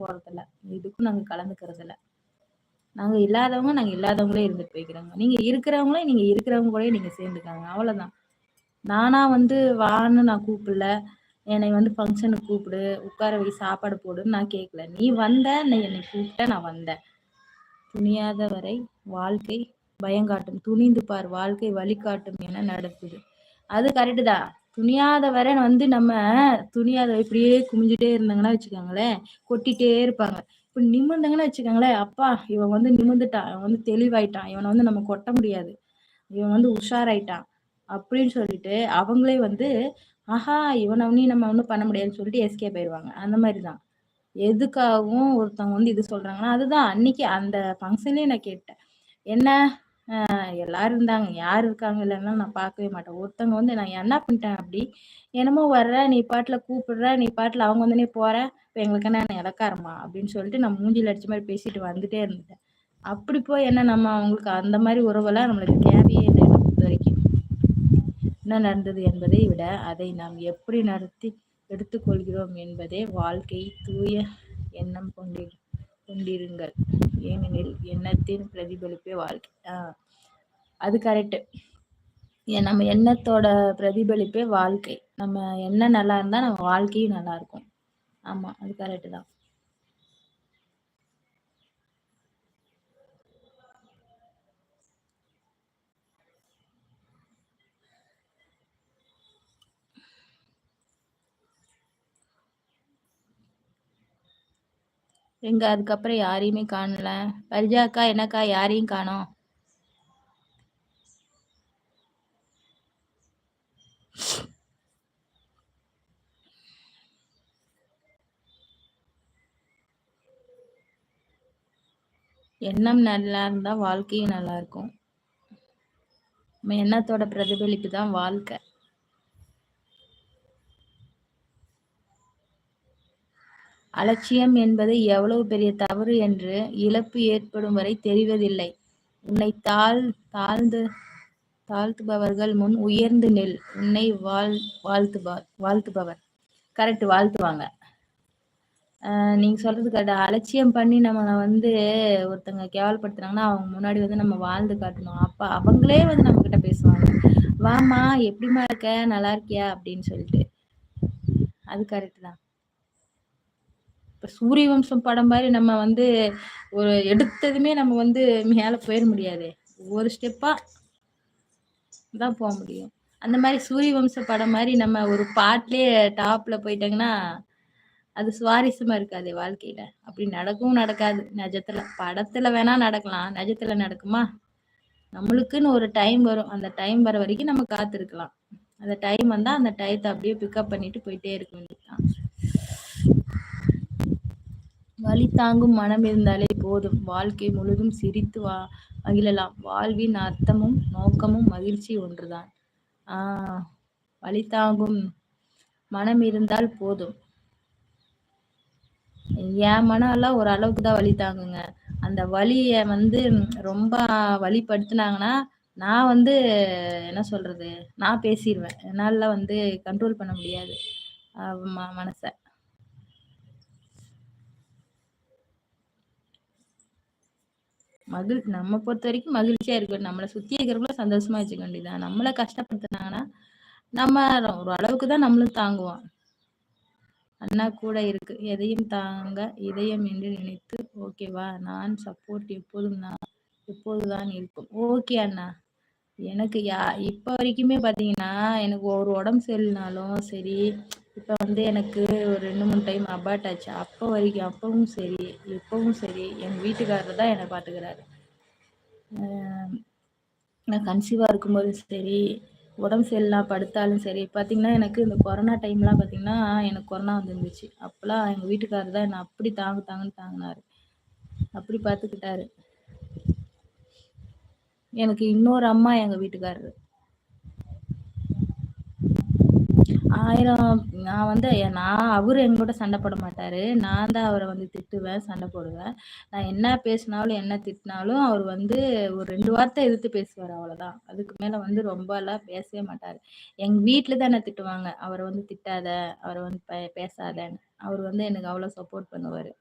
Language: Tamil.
போகிறதில்ல எதுக்கும் நாங்க கலந்துக்கிறதில்ல. நாங்க இல்லாதவங்க நாங்க இல்லாதவங்களே இருந்துட்டு போய்க்கிறோங்க. நீங்க இருக்கிறவங்களே நீங்க இருக்கிறவங்க கூட நீங்க சேர்ந்துக்காங்க. அவ்வளவுதான். நானா வந்து வான்னு நான் கூப்பிடல. என்னை வந்து ஃபங்க்ஷனுக்கு கூப்பிடு. உட்கார வை சாப்பாடு போடுன்னு நான் கேட்கல நீ வந்த நீ என்னை கூப்பிட்ட நான் வந்தேன். துணியாத வரை வாழ்க்கை பயங்காட்டும் துணிந்து பார் வாழ்க்கை வழிகாட்டும் என நடக்குது. அது கரெக்டு தான். துணியாத வரை வந்து நம்ம துணியாத இப்படியே குமிஞ்சிட்டே இருந்தாங்கன்னா வச்சுக்கோங்களேன் கொட்டிட்டே இருப்பாங்க. இப்ப நிமிர்ந்தாங்கன்னு வச்சுக்கோங்களேன் அப்பா இவன் வந்து நிமிர்ந்துட்டான் இவன் வந்து தெளிவாயிட்டான் இவனை வந்து நம்ம கொட்ட முடியாது இவன் வந்து உஷாராயிட்டான் அப்படின்னு சொல்லிட்டு அவங்களே வந்து ஆஹா இவனை ஒன்னி நம்ம ஒன்றும் பண்ண முடியாதுன்னு சொல்லிட்டு எஸ்கே போயிடுவாங்க அந்த மாதிரி தான் எதுக்காகவும் ஒருத்தவங்க வந்து இது சொல்றாங்கன்னா அதுதான் அன்னைக்கு அந்த ஃபங்க்ஷன்லேயே நான் கேட்டேன். என்ன? எல்லாரும் இருந்தாங்க. யார் இருக்காங்க இல்லைன்னா நான் பார்க்கவே மாட்டேன். ஒருத்தவங்க வந்து நான் என்ன பண்ணிட்டேன் அப்படி என்னமோ வர்ற நீ பாட்டில் கூப்பிடுற நீ பாட்டில் அவங்க வந்தனே போற இப்போ எங்களுக்கு என்ன இலக்காரமா அப்படின்னு சொல்லிட்டு நான் மூஞ்சில் அடிச்ச மாதிரி பேசிட்டு வந்துட்டே இருந்துட்டேன். அப்படி போய் என்ன நம்ம அவங்களுக்கு அந்த மாதிரி உறவெல்லாம் நம்மளுக்கு தேவையே இல்லை பொறுத்த வரைக்கும். என்ன நடந்தது என்பதை விட அதை நாம் எப்படி நடத்தி எடுத்துக்கொள்கிறோம் என்பதே வாழ்க்கை தூய எண்ணம் கொண்டிரு கொண்டிருங்கள். ஏனெனில் எண்ணத்தின் பிரதிபலிப்பே வாழ்க்கை. அது கரெக்டு நம்ம எண்ணத்தோட பிரதிபலிப்பே வாழ்க்கை. நம்ம எண்ணம் நல்லா இருந்தால் நம்ம வாழ்க்கையும் நல்லா இருக்கும். ஆமாம் அது கரெக்டு தான். எங்க அதுக்கப்புறம் யாரையுமே காணல. பரிஜா அக்கா என்னக்கா யாரையும் காணோம்? எண்ணம் நல்லா இருந்தா வாழ்க்கையும் நல்லா இருக்கும். நம்ம எண்ணத்தோட பிரதிபலிப்பு தான் வாழ்க்கை. அலட்சியம் என்பது எவ்வளவு பெரிய தவறு என்று இழப்பு ஏற்படும் வரை தெரிவதில்லை. உன்னை தாழ் தாழ்ந்து தாழ்த்துபவர்கள் முன் உயர்ந்து நெல். உன்னை வாழ் வாழ்த்துபவர் வாழ்த்துபவர். கரெக்ட் வாழ்த்துவாங்க. நீங்க சொல்றது கரெக்ட் அலட்சியம் பண்ணி நம்மளை வந்து ஒருத்தங்க கேவலப்படுத்துனாங்கன்னா அவங்க முன்னாடி வந்து நம்ம வாழ்ந்து காட்டணும். அப்ப அவங்களே வந்து நம்ம கிட்ட பேசுவாங்க. வாமா எப்படிமா இருக்க? நல்லா இருக்கியா? அப்படின்னு சொல்லிட்டு. அது கரெக்ட் தான். இப்போ சூரிய வம்சம் படம் மாதிரி நம்ம வந்து ஒரு எடுத்ததுமே நம்ம வந்து மேலே போயிட முடியாது. ஒவ்வொரு ஸ்டெப்பாக தான் போக முடியும். அந்த மாதிரி சூரிய வம்ச படம் மாதிரி நம்ம ஒரு பாட்டிலே டாப்பில் போயிட்டாங்கன்னா அது சுவாரஸ்யமாக இருக்காது வாழ்க்கையில். அப்படி நடக்கவும் நடக்காது. நிஜத்தில் படத்தில் வேணால் நடக்கலாம். நிஜத்தில் நடக்குமா? நம்மளுக்குன்னு ஒரு டைம் வரும். அந்த டைம் வர வரைக்கும் நம்ம காத்திருக்கலாம். அந்த டைம் வந்தால் அந்த டயத்தை அப்படியே பிக்கப் பண்ணிட்டு போயிட்டே இருக்க வேண்டியது. வழி தாங்கும் மனம் இருந்தாலே போதும். வாழ்க்கை முழுதும் சிரித்து வா மகிழலாம். வாழ்வின் அர்த்தமும் நோக்கமும் மகிழ்ச்சி ஒன்றுதான். ஆஹ் வழி தாங்கும் மனம் இருந்தால் போதும். என் மனம் எல்லாம் ஒரு அளவுக்கு தான் வழி தாங்குங்க. அந்த வழிய வந்து ரொம்ப வழிப்படுத்தினாங்கன்னா நான் வந்து என்ன சொல்றது? நான் பேசிடுவேன் என்னால வந்து கண்ட்ரோல் பண்ண முடியாது. மனசை. மகிழ் நம்ம பொறுத்த வரைக்கும் மகிழ்ச்சியா இருக்கணும். நம்மளை சுத்தி இருக்கிறவங்கள சந்தோஷமா வச்சுக்க வேண்டியதான் நம்மளை கஷ்டப்படுத்தினாங்கன்னா நம்ம ஒரு அளவுக்கு தான் நம்மளும் தாங்குவோம். அண்ணா கூட இருக்கு. எதையும் தாங்க இதயம் என்று நினைத்து ஓகேவா நான் சப்போர்ட் எப்போதும் நான் எப்போதுதான் இருக்கும். ஓகே அண்ணா. எனக்கு யா இப்போ வரைக்குமே பார்த்தீங்கன்னா எனக்கு ஒரு உடம்பு சரியில்லைனாலும் சரி இப்போ வந்து எனக்கு ஒரு ரெண்டு மூணு டைம் அபார்ட் ஆச்சு. அப்போ வரைக்கும் அப்பவும் சரி இப்போவும் சரி எங்கள் வீட்டுக்காரர் தான் என்னை பார்த்துக்கிறாரு நான் கன்சீவாக இருக்கும்போது சரி உடம்பு சரியில்லாம் படுத்தாலும் சரி பார்த்திங்கன்னா எனக்கு இந்த கொரோனா டைம்லாம் பார்த்திங்கன்னா எனக்கு கொரோனா வந்துருந்துச்சு. அப்போலாம் எங்கள் வீட்டுக்காரர் தான் என்னை அப்படி தாங்கு தாங்குன்னு தாங்கினாரு. அப்படி பார்த்துக்கிட்டாரு எனக்கு இன்னொரு அம்மா எங்கள் வீட்டுக்காரரு. ஆயிரம் நான் வந்து நான் அவரு எங்கூட சண்டை போட மாட்டாரு. நான் தான் அவரை வந்து திட்டுவேன், சண்டை போடுவேன். நான் என்ன பேசினாலும் என்ன திட்டினாலும் அவர் வந்து ஒரு ரெண்டு வார்த்தை எதிர்த்து பேசுவார் அவ்வளோதான். அதுக்கு மேலே வந்து ரொம்பலாம் பேசவே மாட்டார் எங்க வீட்டில் தான் என்ன திட்டுவாங்க. அவரை வந்து திட்டாத, அவரை வந்து பே பேசாதன்னு. அவர் வந்து எனக்கு அவ்வளோ சப்போர்ட் பண்ணுவார்